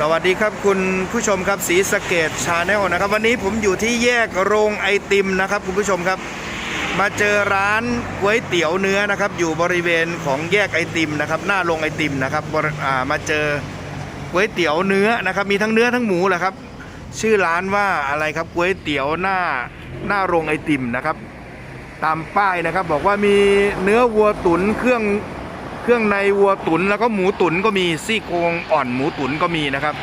สวัสดีครับคุณผู้ชมครับสีสเกตชาแนลนะครับ วันนี้ผมอยู่ที่แยกโรงไอติมนะครับ คุณผู้ชมครับ มาเจอร้านก๋วยเตี๋ยวเนื้อนะครับ อยู่บริเวณของแยกไอติมนะครับ หน้าโรงไอติมนะครับรมาเจอก๋วยเตี๋ยวเนื้อนะครับ มีทั้งเนื้อทั้งหมูแหละครับ ชื่อร้านว่าอะไรครับก๋วยเตี๋ยวหน้าหน้าโรงไอติมนะครับ ตามป้ายนะครับ บอกว่ามีเนื้อวัวตุ๋นเครื่อง เครื่องในวัวตุ๋นแล้วก็หมูตุ๋นก็มีซี่โครงอ่อนหมูตุ๋นก็มีนะครับ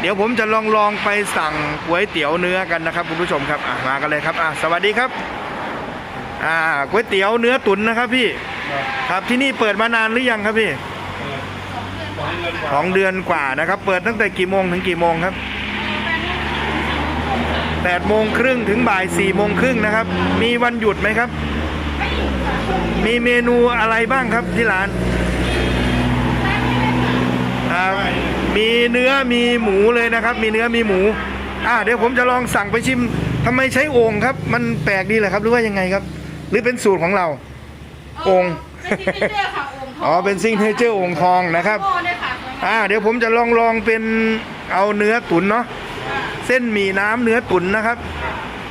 เดี๋ยวผมจะลองลองไปสั่งก๋วยเตี๋ยวเนื้อกันนะครับคุณผู้ชมครับมากันเลยครับสวัสดีครับอ่าก๋วยเตี๋ยวเนื้อตุ๋นนะครับพี่ครับที่นี่เปิดมานานหรือยังครับพี่สองเดือนกว่านะครับ เปิดตั้งแต่กี่โมงถึงกี่โมงครับแปดโมงครึ่งถึงบ่ายสี่โมงครึ่งนะครับ มีวันหยุดไหมครับมี เมนูอะไรบ้างครับที่ร้านอ่ามีเนื้อมีหมูเลยนะครับ มีเนื้อมีหมูอ่าเดี๋ยวผมจะลองสั่งไปชิมทำไมใช้โอ่งครับ มันแปลกดีเหรอครับ หรือว่ายังไงครับ หรือเป็นสูตรของเราโอ่งเป็นซิกเนเจอร์ค่ะโอ่งทองอ๋อเป็นซิงเกิลเจอร์โอ่งทองนะครับโอ้เนี่ยค่ะสวยงามอ่าเดี๋ยวผมจะลองลองเป็นเอาเนื้อตุ๋นเนาะค่ะเส้นหมี่น้ำเนื้อตุ๋นนะครับ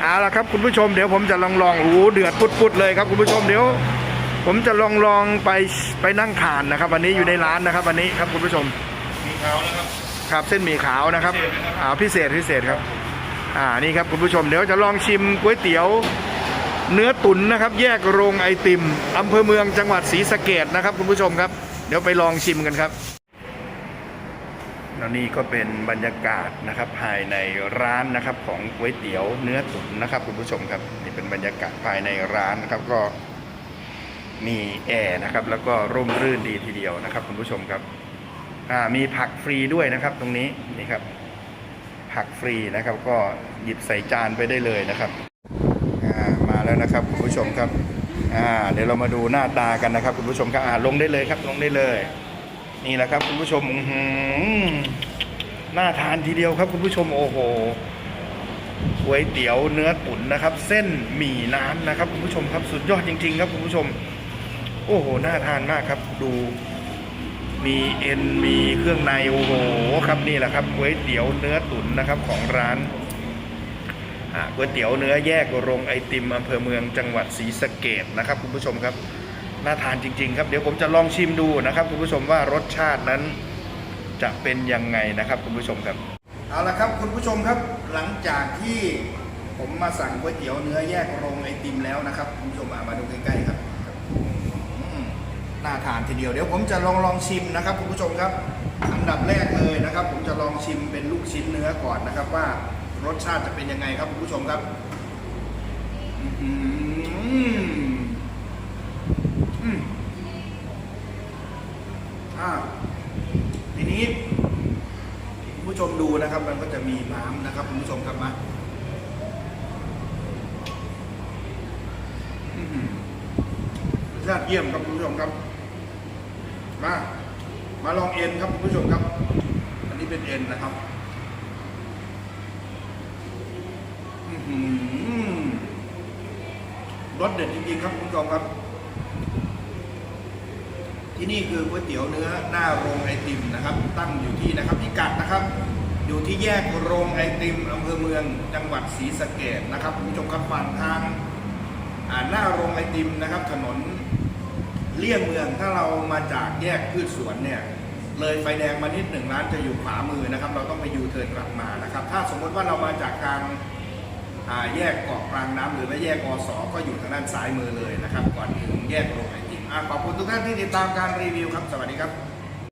เอาละครับคุณผู้ชมเดี๋ยวผมจะลองลองโอ้โหเดือดปุดๆเลยครับคุณผู้ชมเดี๋ยว ผมจะลองลองไปไปนั่งทานนะครับ วันนี้อยู่ในร้านนะครับ วันนี้ครับคุณผู้ชมมีเขานะครับครับเส้นหมี่ขาวนะครับพิเศษนะครับอ่าพิเศษพิเศษครับ อ่านี่ครับคุณผู้ชมเดี๋ยวจะลองชิมก๋วยเตี๋ยว เนื้อตุ๋นนะครับ แยกโรงไอติมอำเภอเมืองจังหวัดศรีสะเกดนะครับคุณผู้ชมครับ เดี๋ยวไปลองชิมกันครับแล้วนี่ก็เป็นบรรยากาศนะครับภายในร้านนะครับของก๋วยเตี๋ยวเนื้อตุ๋นนะครับคุณผู้ชมครับนี่เป็นบรรยากาศภายในร้านนะครับก็ มีแอร์นะครับแล้วก็ร่มรื่นดีทีเดียวนะครับ คุณผู้ชมครับมีผักฟรีด้วยนะครับตรงนี้นี่ครับ ผักฟรีนะครับก็หยิบใส่จานไปได้เลยนะครับามาแล้วนะครับคุณผู้ชมครับเดี๋ยวเรามาดูหน้าตากันนะครับ คุณผู้ชมครับลงได้เลยครับลงได้เลย นี่แหละครับ คุณผู้ชมหน่าทานทีเดียวครับ คุณผู้ชมโอ้โหก๋วยเตี๋ยวเนื้อตุ๋นนะครับ เส้นหมี่น้ำนะครับ คุณผู้ชมครับสุดยอดจริง ๆ ครับคุณผู้ชม โอ้โห น่าทานมากครับ ดู มีเอ็น มีเครื่องใน โอ้โห ครับนี่แหละครับก๋วยเตี๋ยวเนื้อตุ๋นนะครับของร้านก๋วยเตี๋ยวเนื้อแยกโรงไอติมอำเภอเมืองจังหวัดศรีสะเกดนะครับคุณผู้ชมครับ น่าทานจริง ๆ ครับ เดี๋ยวผมจะลองชิมดูนะครับคุณผู้ชมว่ารสชาตินั้นจะเป็นยังไงนะครับคุณผู้ชมครับ เอาละครับคุณผู้ชมครับ หลังจากที่ผมมาสั่งก๋วยเตี๋ยวเนื้อแยกโรงไอติมแล้วนะครับคุณผู้ชมมาดูใกล้ๆครับานทีเดียวเดี๋ยวผมจะลองลองชิมนะครับคุณผู้ชมครับอันดับแรกเลยนะครับ ผมจะลองชิมเป็นลูกชิ้นเนื้อก่อนนะครับ ว่ารสชาติจะเป็นยังไงครับคุณผู้ชมครับอื้อหืออืมอ่าทีนี้คุณผู้ชมดูนะครับ มันก็จะมีน้ำนะครับคุณผู้ชมครับมาอื้อหือรสชาติเยี่ยมครับคุณผู้ชมครับ มามาลองเอ็นครับคุณผู้ชมครับ อันนี้เป็นเอ็นนะครับรสเด็ดจริงๆครับคุณผู้ชมครับ ที่นี่คือก๋วยเตี๋ยวเนื้อหน้าโรงไอติมนะครับ ตั้งอยู่ที่นะครับพิกัดนะครับ อยู่ที่แยกโรงไอติมอำเภอเมืองจังหวัดศรีสะเกดนะครับคุณผู้ชมครับฝั่งทางหน้าโรงไอติมนะครับ ถนน เลี่ยงเมืองถ้าเรามาจากแยกพืชสวนเนี่ยเลยไฟแดงมานิดหนึ่งร้านจะอยู่ขวามือนะครับ เราต้องไปยูเทิร์นกลับมานะครับ ถ้าสมมติว่าเรามาจากทางาแยกเกาะกลางน้ำหรือว่าแยกอสก็อยู่ทางด้านซ้ายมือเลยนะครับ ก่อนถึงแยกโรงไอติมขอบคุณทุกท่านที่ติดตามการรีวิวครับ สวัสดีครับ